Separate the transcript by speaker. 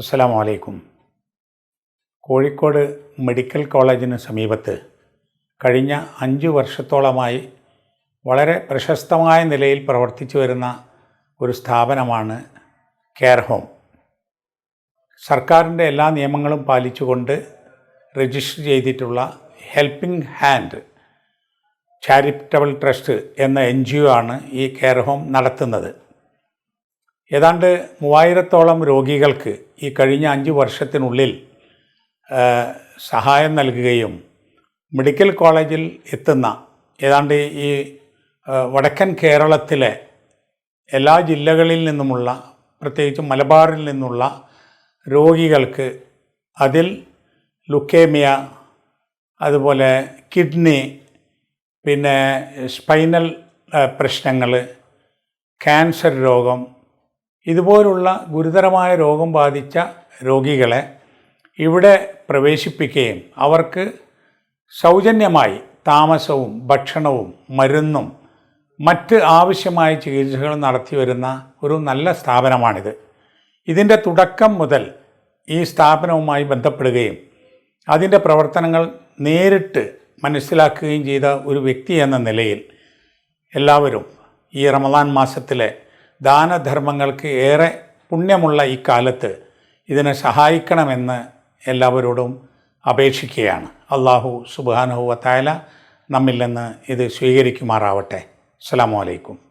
Speaker 1: അസ്സലാമു അലൈക്കും കോഴിക്കോട് മെഡിക്കൽ കോളേജിന് സമീപത്ത് കഴിഞ്ഞ അഞ്ച് വർഷത്തോളമായി വളരെ പ്രശസ്തമായ നിലയിൽ പ്രവർത്തിച്ചു വരുന്ന ഒരു സ്ഥാപനമാണ് കെയർ ഹോം. സർക്കാരിന്റെ എല്ലാ നിയമങ്ങളും പാലിച്ചുകൊണ്ട് രജിസ്റ്റർ ചെയ്തിട്ടുള്ള ഹെൽപ്പിംഗ് ഹാൻഡ് ചാരിറ്റബിൾ ട്രസ്റ്റ് എന്ന എൻ ജി ഒ ആണ് ഈ കെയർ ഹോം നടത്തുന്നത്. ഏതാണ്ട് മൂവായിരത്തോളം രോഗികൾക്ക് ഈ കഴിഞ്ഞ അഞ്ച് വർഷത്തിനുള്ളിൽ സഹായം നൽകുകയും മെഡിക്കൽ കോളേജിൽ എത്തുന്ന ഏതാണ്ട് ഈ വടക്കൻ കേരളത്തിലെ എല്ലാ ജില്ലകളിൽ നിന്നുമുള്ള പ്രത്യേകിച്ച് മലബാറിൽ നിന്നുള്ള രോഗികൾക്ക് അതിൽ ലുക്കേമിയ അതുപോലെ കിഡ്നി പിന്നെ സ്പൈനൽ പ്രശ്നങ്ങൾ ക്യാൻസർ രോഗം ഇതുപോലുള്ള ഗുരുതരമായ രോഗം ബാധിച്ച രോഗികളെ ഇവിടെ പ്രവേശിപ്പിക്കുകയും അവർക്ക് സൗജന്യമായി താമസവും ഭക്ഷണവും മരുന്നും മറ്റ് ആവശ്യമായ ചികിത്സകൾ നടത്തി വരുന്ന ഒരു നല്ല സ്ഥാപനമാണിത്. ഇതിന്റെ തുടക്കം മുതൽ ഈ സ്ഥാപനവുമായി ബന്ധപ്പെടുകയും അതിന്റെ പ്രവർത്തനങ്ങൾ നേരിട്ട് മനസ്സിലാക്കുകയും ചെയ്ത ഒരു വ്യക്തി എന്ന നിലയിൽ എല്ലാവരും ഈ റമദാൻ മാസത്തിലെ ദാനധർമ്മങ്ങൾക്ക് ഏറെ പുണ്യമുള്ള ഈ കാലത്ത് ഇതിനെ സഹായിക്കണമെന്ന് എല്ലാവരോടും അപേക്ഷിക്കുകയാണ്. അള്ളാഹു സുബാനുഹുവത്തായ നമ്മിൽ നിന്ന് ഇത് സ്വീകരിക്കുമാറാവട്ടെ. അസ്സലാമു അലൈക്കും.